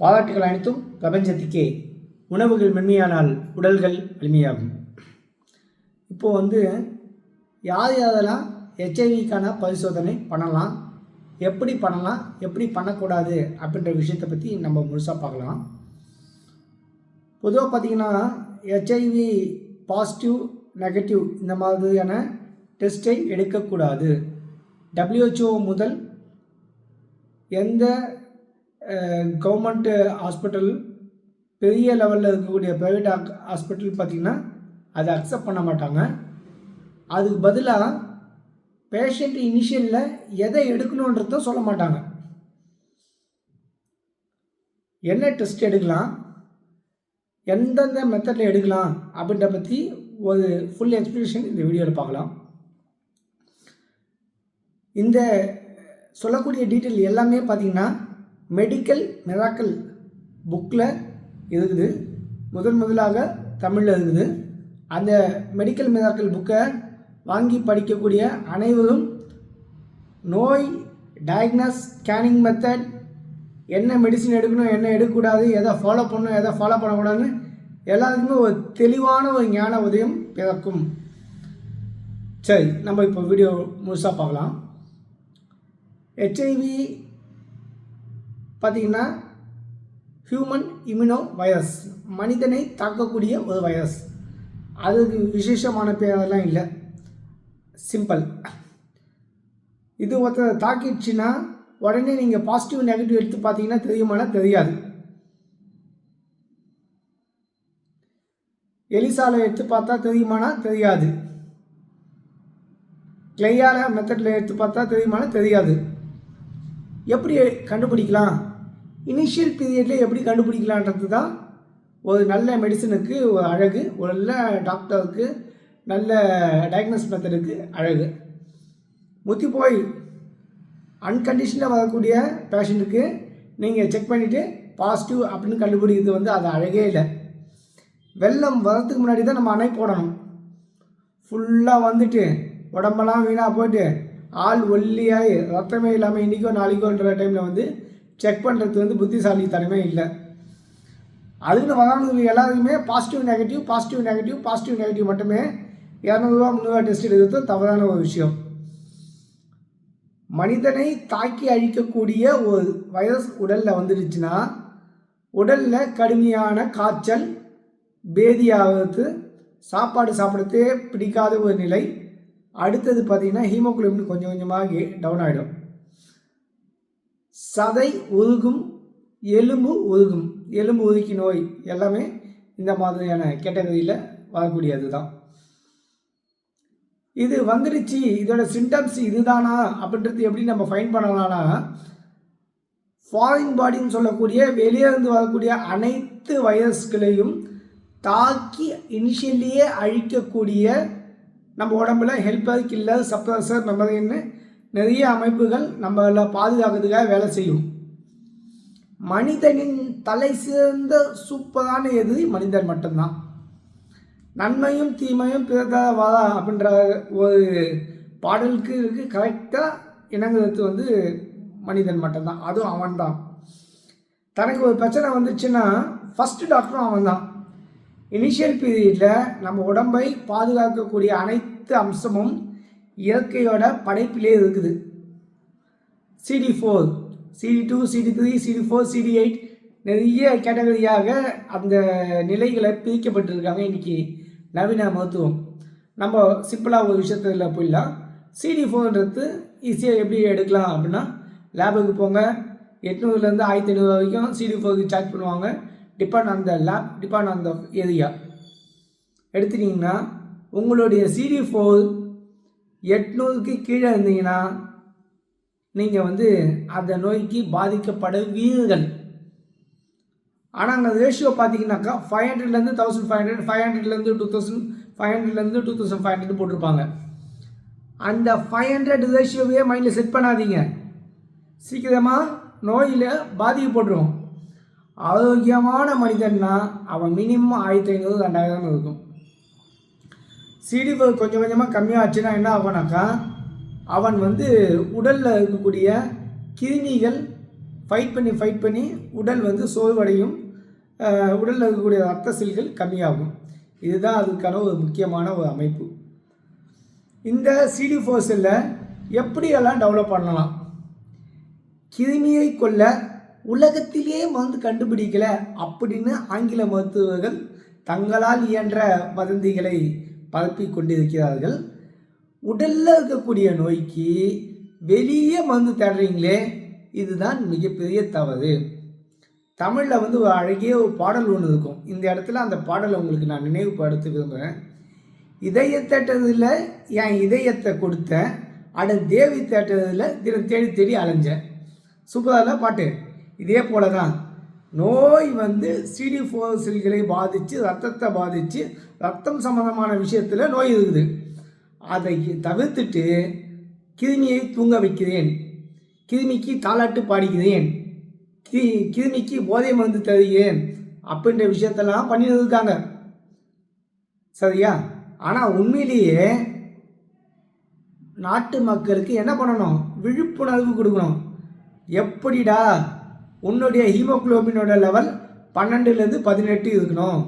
பாராட்டுகள் அனைத்தும் பிரபஞ்சத்துக்கே உணவுகள் மென்மையானால் உடல்கள் வலிமையாகும். இப்போது வந்து யார் யாரெல்லாம் ஹெச்ஐவிக்கான பரிசோதனை பண்ணலாம் எப்படி பண்ணலாம் எப்படி பண்ணக்கூடாது அப்படின்ற விஷயத்தை பற்றி நம்ம முழுசாக பார்க்கலாம். பொதுவாக பார்த்தீங்கன்னா ஹெச்ஐவி பாசிட்டிவ் நெகட்டிவ் இந்த மாதிரியான டெஸ்ட்டை எடுக்கக்கூடாது. டபிள்யூஹெச்ஓ முதல் எந்த கவர்மெண்ட்டு ஹாஸ்பிட்டல் பெரிய லெவலில் இருக்கக்கூடிய ப்ரைவேட் ஹாஸ்பிட்டல் பார்த்திங்கன்னா அதை அக்செப்ட் பண்ண மாட்டாங்க. அதுக்கு பதிலாக பேஷண்ட் இனிஷியலில் எதை எடுக்கணுன்றத சொல்ல மாட்டாங்க. என்ன டெஸ்ட் எடுக்கலாம்? எந்தெந்த மெத்தடில் எடுக்கலாம்? அப்படின்ற பற்றி ஒரு ஃபுல் எக்ஸ்பிளேஷன் இந்த வீடியோவில் பார்க்கலாம். இந்த சொல்லக்கூடிய டீட்டெயில் எல்லாமே பார்த்தீங்கன்னா மெடிக்கல் மிராக்கல் புக்கில் இருக்குது முதன் முதலாக தமிழில் இருக்குது அந்த மெடிக்கல் மிராக்கல் புக்கை வாங்கி படிக்கக்கூடிய அனைவரும் நோய் டயக்னஸ் ஸ்கேனிங் மெத்தட் என்ன மெடிசின் எடுக்கணும் என்ன எடுக்கக்கூடாது எதை ஃபாலோ பண்ணணும் எதை ஃபாலோ பண்ணக்கூடாதுன்னு எல்லாத்துக்குமே ஒரு தெளிவான ஒரு ஞான உதயம் பிறக்கும். சரி நம்ம இப்போ வீடியோ முழுசாக பார்க்கலாம். ஹெச்ஐவி பார்த்திங்கன்னா ஹியூமன் இம்யூனோ வைரஸ் மனிதனை தாக்கக்கூடிய ஒரு வைரஸ் அதுக்கு விசேஷமான பேரெல்லாம் இல்லை. சிம்பிள் இது ஒருத்தர் தாக்கிடுச்சுன்னா உடனே நீங்கள் பாசிட்டிவ் நெகட்டிவ் எடுத்து பார்த்தீங்கன்னா தெரியுமானா தெரியாது. எலிசாலை எடுத்து பார்த்தா தெரியுமானா தெரியாது. கிளையால மெத்தடில் எடுத்து பார்த்தா தெரியுமானா தெரியாது. எப்படி கண்டுபிடிக்கலாம்? இனிஷியல் பீரியடில் எப்படி கண்டுபிடிக்கலான்றது தான் ஒரு நல்ல மெடிசனுக்கு ஒரு அழகு ஒரு நல்ல டாக்டருக்கு நல்ல டயக்னோஸ் மெத்தடுக்கு அழகு. முத்தி போய் அன்கண்டிஷனில் வரக்கூடிய பேஷண்ட்டுக்கு நீங்கள் செக் பண்ணிவிட்டு பாசிட்டிவ் அப்படின்னு கண்டுபிடிக்கிறது வந்து அது அழகே இல்லை. வெள்ளம் வரதுக்கு முன்னாடி தான் நம்ம அணை போடணும். ஃபுல்லாக வந்துட்டு உடம்பெல்லாம் வீணாக போயிட்டு ஆள் ஒல்லியாகி ரத்தமே இல்லாமல் இன்றைக்கோ நாளைக்கோன்ற டைமில் வந்து செக் பண்ணுறது வந்து புத்திசாலித்தனமே இல்லை. அதுக்குன்னு வரானது எல்லாருக்குமே positive negative positive negative positive negative மட்டுமே இரநூறுவா முந்நூறுவா டெஸ்ட் எடுக்கிறது தவறான ஒரு விஷயம். மனிதனை தாக்கி அழிக்கக்கூடிய ஒரு வைரஸ் உடலில் வந்துடுச்சுன்னா உடலில் கடுமையான காய்ச்சல் பேதியாகிறது சாப்பாடு சாப்பிட்றதே பிடிக்காத ஒரு நிலை அடுத்தது பார்த்திங்கன்னா ஹீமோகுளோபின் கொஞ்சம் கொஞ்சமாக டவுன் ஆகிடும் சதை உருகும் எலும்பு உருகும் எலும்பு உருக்கி நோய் எல்லாமே இந்த மாதிரியான கேட்டகரியில் வரக்கூடியது தான். இது வந்துடுச்சு. இதோட சிம்டம்ஸ் இதுதானா அப்படின்றது எப்படி நம்ம ஃபைன் பண்ணலாம்னா ஃபாரின் பாடின்னு சொல்லக்கூடிய வெளியே இருந்து வரக்கூடிய அனைத்து வைரஸ்களையும் தாக்கி இனிஷியலியே அழிக்கக்கூடிய நம்ம உடம்புல ஹெல்ப்பர் கில்லர் சப்ரஸர் மெமரின்னு நிறைய அமைப்புகள் நம்மளை பாதுகாக்கிறதுக்காக வேலை செய்யும். மனிதனின் தலை சிறந்த சூப்பரான எதிரி மனிதன் மட்டும்தான். நன்மையும் தீமையும் பிறந்த வாதா அப்படின்ற ஒரு பாடலுக்கு இருக்கு கரெக்டாக இணங்குறது வந்து மனிதன் மட்டும்தான். அதுவும் அவன்தான். தனக்கு ஒரு பிரச்சனை வந்துச்சுன்னா ஃபஸ்ட்டு டாக்டரும் அவன் தான் இனிஷியல் பீரியடில் நம்ம உடம்பை பாதுகாக்கக்கூடிய அனைத்து அம்சமும் இயற்கையோட படைப்பிலே இருக்குது. CD four CD two CD three CD four CD eight நிறைய கேட்டகரியாக அந்த நிலைகளை பிரிக்கப்பட்டிருக்காங்க இன்றைக்கி நவீன மருத்துவம். நம்ம சிம்பிளாக ஒரு விஷயத்தில் போயிடலாம். சிடி ஃபோர்ன்றது ஈஸியாக எப்படி எடுக்கலாம் அப்படின்னா லேபுக்கு போங்க. எட்நூறுலேருந்து ஆயிரத்தி ஐநூறு வரைக்கும் சிடி ஃபோருக்கு சார்ஜ் பண்ணுவாங்க. Depend on the lab depend on the area எடுத்துட்டிங்கன்னா உங்களுடைய சிடி ஃபோர் எட்நூறுக்கு கீழே இருந்தீங்கன்னா நீங்கள் வந்து அந்த நோய்க்கு பாதிக்கப்படுவீர்கள். ஆனால் அந்த ரேஷியோ பார்த்தீங்கன்னாக்கா ஃபைவ் ஹண்ட்ரட்லேருந்து தௌசண்ட் ஃபைவ் ஹண்ட்ரட் ஃபைவ் ஹண்ட்ரட்லேருந்து டூ தௌசண்ட் ஃபைவ் ஹண்ட்ரட்லேருந்து டூ தௌசண்ட் ஃபைவ் ஹண்ட்ரட் போட்டிருப்பாங்க. அந்த ஃபைவ் ஹண்ட்ரட் ரேஷியோவே மைண்டில் செட் பண்ணாதீங்க. சீக்கிரமாக நோயில் பாதிக்கப்பட்டுரும் ஆரோக்கியமான மனிதன்னா அவன் மினிமம் ஆயிரத்தி ஐநூறு ரெண்டாயிரம் இருக்கும். சிடி கொஞ்சம் கொஞ்சமாக கம்மியாச்சுன்னா என்ன ஆகும்னாக்கா அவன் வந்து உடலில் இருக்கக்கூடிய கிருமிகள் ஃபைட் பண்ணி ஃபைட் பண்ணி உடல் வந்து சோர்வடையும் உடலில் இருக்கக்கூடிய ரத்த செல்கள் கம்மியாகும். இதுதான் அதுக்கான ஒரு முக்கியமான ஒரு அமைப்பு. இந்த சிடி ஃபோர் செல்லை எப்படியெல்லாம் டெவலப் பண்ணலாம்? கிருமியை கொல்ல உலகத்திலேயே மருந்து கண்டுபிடிக்கலை அப்படின்னு ஆங்கில மருத்துவர்கள் தங்களால் இயன்ற வதந்திகளை பரப்பி கொண்டிருக்கிறார்கள். உடலில் இருக்கக்கூடிய நோய்க்கு வெளியே மருந்து தேடுறீங்களே இதுதான் மிகப்பெரிய தவறு. தமிழில் வந்து ஒரு அழகிய ஒரு பாடல் ஒன்று இருக்கும். இந்த இடத்துல அந்த பாடலை உங்களுக்கு நான் நினைவுபடுத்த விரும்புகிறேன் இதய தேட்டதில் என் இதயத்தை கொடுத்தேன். அட தேவி தேட்டதில் தினம் தேடி தேடி அலைஞ்சேன். சூப்பராக பாட்டு? இதே போல தான் நோய் வந்து சிடி ஃபோர் செல்களை பாதித்து ரத்தத்தை பாதித்து ரத்தம் சம்மந்தமான விஷயத்தில் நோய் இருக்குது. அதை தவிர்த்துட்டு கிருமியை தூங்க வைக்கிறேன். கிருமிக்கு தாலாட்டு பாடிக்கிறேன். கி கிருமிக்கு போதை மருந்து தருகிறேன் அப்படின்ற விஷயத்தெல்லாம் பண்ணிட்டு இருக்காங்க. சரியா? ஆனால் உண்மையிலேயே நாட்டு மக்களுக்கு என்ன பண்ணணும்? விழிப்புணர்வு கொடுக்கணும். எப்படிடா உன்னுடைய ஹீமோகுளோபினோட லெவல் பன்னெண்டுலேருந்து பதினெட்டு இருக்கணும்.